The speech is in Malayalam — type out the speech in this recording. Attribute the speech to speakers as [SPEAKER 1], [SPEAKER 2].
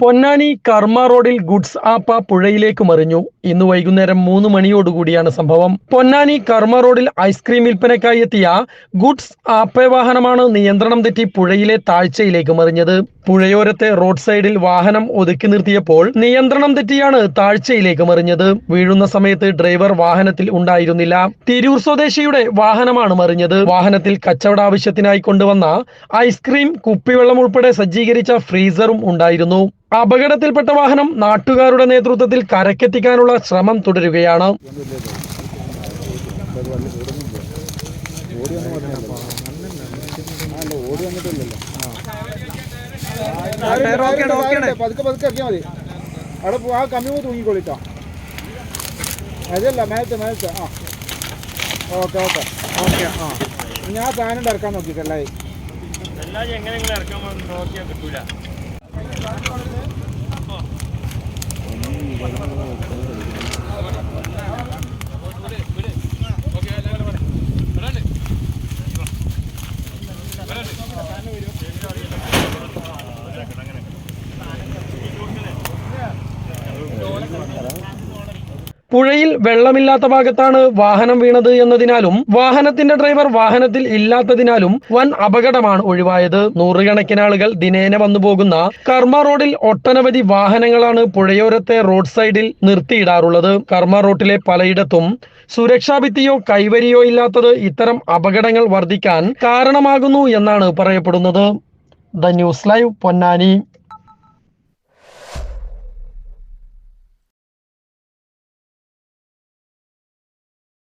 [SPEAKER 1] പൊന്നാനി കർമ്മ റോഡിൽ ഗുഡ്സ് ആപ്പ പുഴയിലേക്ക് മറിഞ്ഞു. ഇന്ന് വൈകുന്നേരം മൂന്ന് മണിയോടുകൂടിയാണ് സംഭവം. പൊന്നാനി കർമ്മ റോഡിൽ ഐസ്ക്രീം വിൽപ്പനയ്ക്കായി എത്തിയ ഗുഡ്സ് ആപ്പ വാഹനമാണ് നിയന്ത്രണം തെറ്റി പുഴയിലെ താഴ്ചയിലേക്ക് മറിഞ്ഞത്. പുഴയോരത്തെ റോഡ് സൈഡിൽ വാഹനം ഒതുക്കി നിർത്തിയപ്പോൾ നിയന്ത്രണം തെറ്റിയാണ് താഴ്ചയിലേക്ക് മറിഞ്ഞത്. വീഴുന്ന സമയത്ത് ഡ്രൈവർ വാഹനത്തിൽ ഉണ്ടായിരുന്നില്ല. തിരൂർ സ്വദേശിയുടെ വാഹനമാണ് മറിഞ്ഞത്. വാഹനത്തിൽ കച്ചവട ആവശ്യത്തിനായി കൊണ്ടുവന്ന ഐസ്ക്രീം കുപ്പിവെള്ളം ഉൾപ്പെടെ സജ്ജീകരിച്ച ഫ്രീസറും ഉണ്ടായിരുന്നു. അപകടത്തിൽപ്പെട്ട വാഹനം നാട്ടുകാരുടെ നേതൃത്വത്തിൽ കരക്കെത്തിക്കാനുള്ള ശ്രമം തുടരുകയാണ്
[SPEAKER 2] പതുക്കെ പതുക്കെ ആ കിട്ടൂല ആ ഓക്കെ ഓക്കെ ഓക്കെ ആ ഞാൻ ഫാനുണ്ട് ഇറക്കാൻ നോക്കിയിട്ടല്ലേ Thank you.
[SPEAKER 1] പുഴയിൽ വെള്ളമില്ലാത്ത ഭാഗത്താണ് വാഹനം വീണത് എന്നതിനാലും വാഹനത്തിന്റെ ഡ്രൈവർ വാഹനത്തിൽ ഇല്ലാത്തതിനാലും വൻ അപകടമാണ് ഒഴിവായത്. നൂറുകണക്കിന് ആളുകൾ ദിനേന വന്നു പോകുന്ന കർമ്മ റോഡിൽ ഒട്ടനവധി വാഹനങ്ങളാണ് പുഴയോരത്തെ റോഡ് സൈഡിൽ നിർത്തിയിടാറുള്ളത്. കർമ്മ റോട്ടിലെ പലയിടത്തും സുരക്ഷാ ഭിത്തിയോ കൈവരിയോ ഇല്ലാത്തത് ഇത്തരം അപകടങ്ങൾ വർദ്ധിക്കാൻ കാരണമാകുന്നു എന്നാണ് പറയപ്പെടുന്നത്. The news live Ponnani.